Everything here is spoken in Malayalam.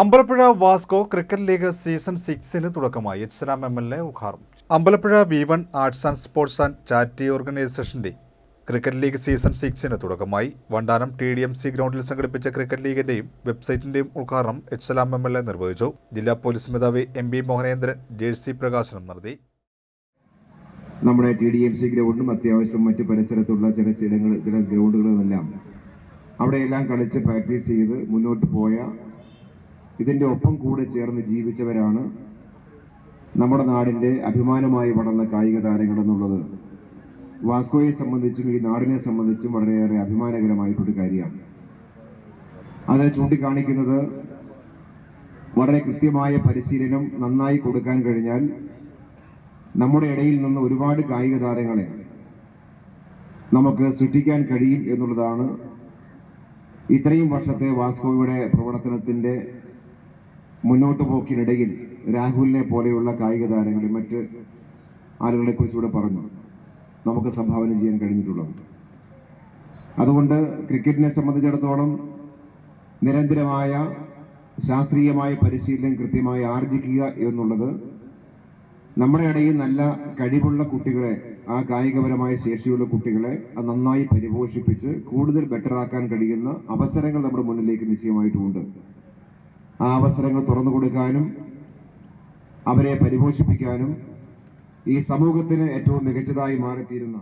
Ambalappuzha Vasco cricket league season സിക്സിന് തുടക്കമായി. H Ram M L A ഉദ്ഘാടനം. Ambalappuzha V one arts and sports and charity ഓർഗനൈസേഷന്റെ ക്രിക്കറ്റ് ലീഗ് സീസൺ സിക്സിന് തുടക്കമായി. Vandanam T D M C ഗ്രൗണ്ടിൽ സംഘടിപ്പിച്ച ക്രിക്കറ്റ് ലീഗിന്റെയും വെബ്സൈറ്റിന്റെയും ഉദ്ഘാടനം H Salam M L A നിർവഹിച്ചു. ജില്ലാ പോലീസ് മേധാവി എം ബി മോഹനേന്ദ്രൻ ജേഴ്സി പ്രകാശനം നടത്തി. നമ്മുടെ ടി ഡി എം സി ഗ്രൗണ്ടും അത്യാവശ്യം മറ്റ് പരിസരത്തുള്ള ചില ചില ഗ്രൗണ്ടുകളുമെല്ലാം അവിടെയെല്ലാം കളിച്ച് പ്രാക്ടീസ് ചെയ്ത് മുന്നോട്ട് പോയ ഇതിന്റെ ഒപ്പം കൂടെ ചേർന്ന് ജീവിച്ചവരാണ് നമ്മുടെ നാടിന്റെ അഭിമാനമായി വളർന്ന കായിക താരങ്ങളെന്നുള്ളത്. വാസ്കോയെ സംബന്ധിച്ചും ഈ നാടിനെ സംബന്ധിച്ചും വളരെയേറെ അഭിമാനകരമായിട്ടൊരു കാര്യമാണ്. അത് ചൂണ്ടിക്കാണിക്കുന്നത് വളരെ കൃത്യമായ പരിശീലനം നന്നായി കൊടുക്കാൻ കഴിഞ്ഞാൽ നമ്മുടെ ഇടയിൽ നിന്ന് ഒരുപാട് കായിക താരങ്ങളെ നമുക്ക് സൃഷ്ടിക്കാൻ കഴിയും എന്നുള്ളതാണ് ഇത്രയും വർഷത്തെ വാസ്കോയുടെ പ്രവർത്തനത്തിന്റെ മുന്നോട്ട് പോക്കിനിടയിൽ രാഹുലിനെ പോലെയുള്ള കായിക താരങ്ങളെ മറ്റ് ആളുകളെ കുറിച്ചുകൂടെ പറഞ്ഞു. നമുക്ക് സംഭാവന ചെയ്യാൻ കഴിഞ്ഞിട്ടുള്ളത്. അതുകൊണ്ട് ക്രിക്കറ്റിനെ സംബന്ധിച്ചിടത്തോളം നിരന്തരമായ ശാസ്ത്രീയമായ പരിശീലനം കൃത്യമായി ആർജിക്കുക എന്നുള്ളത് നമ്മുടെ ഇടയിൽ നല്ല കഴിവുള്ള കുട്ടികളെ ആ കായികപരമായ ശേഷിയുള്ള കുട്ടികളെ അത് നന്നായി പരിപോഷിപ്പിച്ച് കൂടുതൽ ബെറ്ററാക്കാൻ കഴിയുന്ന അവസരങ്ങൾ നമ്മുടെ മുന്നിലേക്ക് നിശ്ചയമായിട്ടുമുണ്ട് ആ അവസരങ്ങൾ തുറന്നു കൊടുക്കാനും അവരെ പരിപോഷിപ്പിക്കാനും ഈ സമൂഹത്തിന് ഏറ്റവും മികച്ചതായി മാറിത്തീരുന്ന